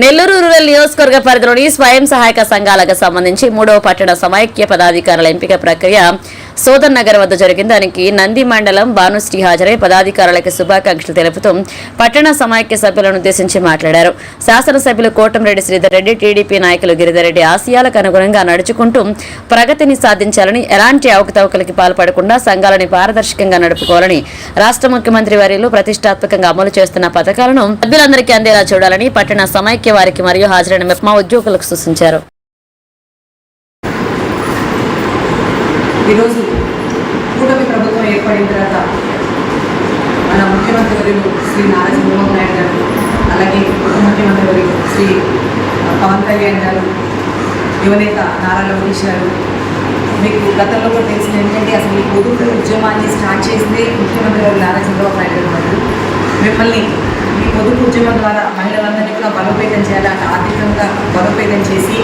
Nellore rural నియోజకవర్గ పరిధిలోని స్వయం సహాయక సంఘాలకు సంబంధించి మూడవ పట్టణ సమైక్య పదాధికారుల ఎంపిక ప్రక్రియ సోదర్ నగర్ వద్ద జరిగింది దానికి నంది మండలం భానుశ్రీ హాజరై పదాధికారులకు శుభాకాంక్షలు తెలుపుతూ పట్టణ సమాఖ్య సభ్యులను ఉద్దేశించి మాట్లాడారు. శాసనసభ్యులు కోటంరెడ్డి శ్రీధర్ రెడ్డి టీడీపీ నాయకులు గిరిధర్ రెడ్డి ఆశయాలకు అనుగుణంగా నడుచుకుంటూ ప్రగతిని సాధించాలని ఎలాంటి అవకతవకలకి పాల్పడకుండా సంఘాలని పారదర్శకంగా నడుపుకోవాలని రాష్ట్ర ముఖ్యమంత్రి వర్యులు ప్రతిష్టాత్మకంగా అమలు చేస్తున్న పథకాలను సభ్యులందరికీ అందేలా చూడాలని పట్టణ సమైక్య వారికి మరియు హాజరైన మెప్మా ఉద్యోగులకు సూచించారు. ఈరోజు కూటమి ప్రభుత్వం ఏర్పడిన తర్వాత మన ముఖ్యమంత్రి వర్యులు శ్రీ నారా చంద్రబాబు నాయుడు గారు అలాగే ఉప ముఖ్యమంత్రి వర్యులు శ్రీ పవన్ కళ్యాణ్ గారు యువనేత నారా లోకేష్ గారు మీకు గతంలో కూడా తెలిసింది ఏంటంటే అసలు ఈ పొదుపు ఉద్యమాన్ని స్టార్ట్ చేసిందే ముఖ్యమంత్రి గారు నారా చంద్రబాబు నాయుడు గారు మిమ్మల్ని పొదుపు ఉద్యమం ద్వారా మహిళలందరినీ కూడా బలోపేతం చేయాలని ఆర్థికంగా బలోపేతం చేసి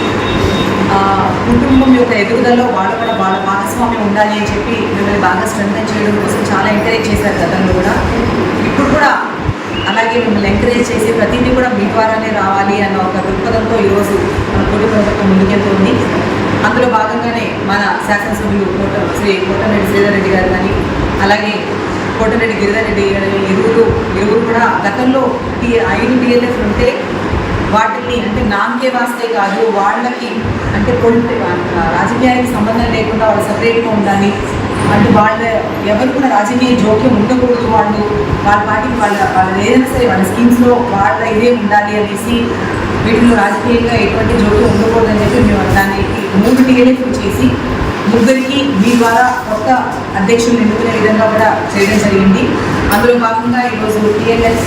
కుటుంబం యొక్క ఎదుగుదలలో వాళ్ళు కూడా వాళ్ళ భాగస్వామ్యం ఉండాలి అని చెప్పి మిమ్మల్ని బాగా స్ట్రెంథన్ చేయడం కోసం చాలా ఎంకరేజ్ చేశారు గతంలో కూడా. ఇప్పుడు కూడా అలాగే మిమ్మల్ని ఎంకరేజ్ చేసి ప్రతిదీ కూడా మీ ద్వారానే రావాలి అన్న ఒక దృక్పథంతో ఈరోజు మన కూడి ప్రభుత్వం ముందుకెళ్తుంది. అందులో భాగంగానే మన శాసనసభ్యులు కోట శ్రీ కోటమిరెడ్డి శ్రీధర్ రెడ్డి గారు కానీ అలాగే కోటరెడ్డి గిరిధర్రెడ్డి ఇరువురు ఇరువురు కూడా గతంలో ఈ ఐదు డిఎల్ఎఫ్ ఉంటే వాటిని అంటే నామకే వాస్తే కాదు వాళ్ళకి అంటే పొలిటి రాజకీయానికి సంబంధం లేకుండా వాళ్ళు సపరేట్గా ఉండాలి. అంటే వాళ్ళ ఎవరు కూడా రాజకీయ జోక్యం ఉండకూడదు వాళ్ళు. వాళ్ళ పార్టీకి వాళ్ళ వాళ్ళ ఏదైనా సరే వాళ్ళ స్కీమ్స్లో వాళ్ళ ఇదే ఉండాలి అనేసి వీటిలో రాజకీయంగా ఎటువంటి జోక్యం ఉండకూడదు అని చెప్పి మేము దానికి మూడు టీఎల్ఎఫ్ చేసి ముగ్గురికి మీ ద్వారా కొత్త అధ్యక్షులను ఎన్నుకునే విధంగా కూడా చేయడం జరిగింది. అందులో భాగంగా ఈరోజు టీఎల్ఎస్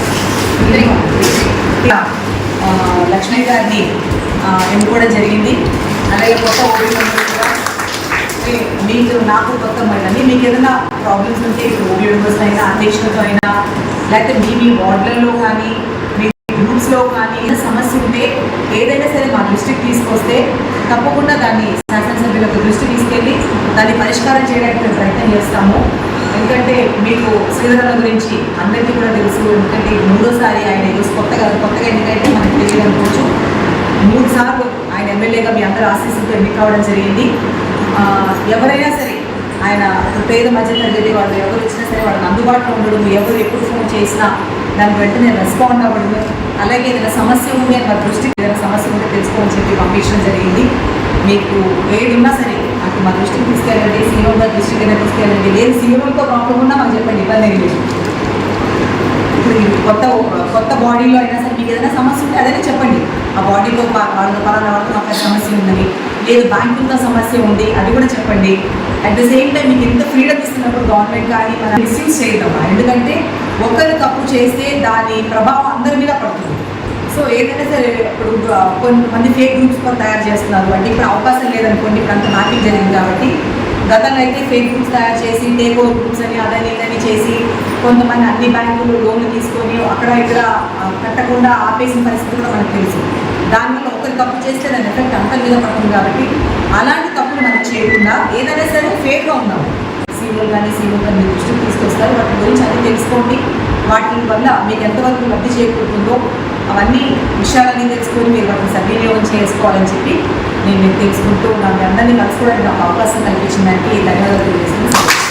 ఆ, గారిని ఎన్నుకోవడం జరిగింది. అలాగే కొత్త ఓపీ కూడా మీకు నాకు కొత్త మళ్ళీ మీకు ఏదైనా ప్రాబ్లమ్స్ ఉంటే ఇప్పుడు ఓపీ మెంబర్స్ అయినా అధ్యక్షులతో అయినా లేకపోతే మీ మీ వార్డులలో కానీ మీ కానీ సమస్య ఉంటే ఏదైనా సరే మా దృష్టికి తీసుకొస్తే తప్పకుండా దాన్ని శాసనసభ్యులకు దృష్టి తీసుకెళ్ళి దాన్ని పరిష్కారం చేయడానికి మేము ప్రయత్నం చేస్తాము. ఎందుకంటే మీకు శ్రీధరన్న గురించి అందరికీ కూడా తెలుసు. ఎందుకంటే మూడోసారి ఆయన ఈరోజు కొత్తగా కొత్తగా ఎందుకంటే మనకు తెలియదు అనుకోవచ్చు. మూడు సార్లు ఆయన ఎమ్మెల్యేగా మీ అందరూ ఆశీస్సులతో ఎన్నిక కావడం జరిగింది. ఎవరైనా సరే ఆయన పేద మధ్య తరగతి వాళ్ళు ఎవరు ఇచ్చినా సరే వాళ్ళకి అందుబాటులో ఉండడం ఎవరు ఎప్పుడు ఫోన్ చేసినా దానికి వెంటనే రెస్పాండ్ అవ్వడము అలాగే ఏదైనా సమస్య ఉంటే మా దృష్టికి ఏదైనా సమస్య ఉంటే తెలుసుకోమని చెప్పి పంపించడం జరిగింది. మీకు ఏది ఉన్నా సరే అటు మా దృష్టికి తీసుకెళ్ళండి సీఎం గారి దృష్టికి అయినా తీసుకెళ్ళండి. లేదు సీఎంతో ప్రాబ్లం ఉన్నా మాకు చెప్పండి ఇబ్బంది ఏం లేదు. ఇప్పుడు కొత్త కొత్త బాడీలో అయినా సరే మీకు ఏదైనా సమస్య ఉంటే అదైనా చెప్పండి. ఆ బాడీలో వాళ్ళ పలానా వాళ్ళతో నాకు సమస్య ఉందని లేదు బ్యాంకులతో సమస్య ఉంది అది కూడా చెప్పండి. అట్ ద సేమ్ టైం మీకు ఎంత ఫ్రీడమ్ ఇస్తున్నప్పుడు గవర్నమెంట్ కానీ మనం మిస్యూజ్ చేయడం ఎందుకంటే ఒకరు తప్పు చేస్తే దాని ప్రభావం అందరి మీద పడుతుంది. సో ఏదైనా సరే ఇప్పుడు కొంతమంది ఫేక్ గ్రూప్స్ కూడా తయారు చేస్తున్నారు. అంటే ఇప్పుడు అవకాశం లేదనుకోండి ఇప్పుడు అంత మ్యాపింగ్ జరిగింది కాబట్టి గతంలో అయితే ఫేక్ గ్రూప్స్ తయారు చేసి టేక్ ఓవర్ గ్రూప్స్ అని అదని ఇదని చేసి కొంతమంది అన్ని బ్యాంకులు లోన్లు తీసుకొని అక్కడ ఇక్కడ కట్టకుండా ఆపేసిన పరిస్థితి కూడా మనకు తెలుసు. దానివల్ల ఒకరు తప్పు చేస్తే దాని ఎఫెక్ట్ అంత మీద పడుతుంది కాబట్టి అలాంటి తప్పులు మనం చేయకుండా ఏదైనా సరే ఫేక్గా ఉన్నాము సీఓ కానీ సీఓ కానీ మీ దృష్టికి తీసుకొస్తారు. వాటి గురించి అన్ని తెలుసుకోండి. వాటి వల్ల మీకు ఎంతవరకు లబ్ధి చేకూరుతుందో అవన్నీ విషయాలన్నీ తెలుసుకొని మీరు వాటిని సద్వినియోగం చేసుకోవాలని చెప్పి నేను మీకు తెలుసుకుంటూ నాకు అందరినీ కలుసుకోవడానికి నాకు అవకాశం కల్పించిన దానికి ధన్యవాదాలు తెలియజేస్తున్నాను.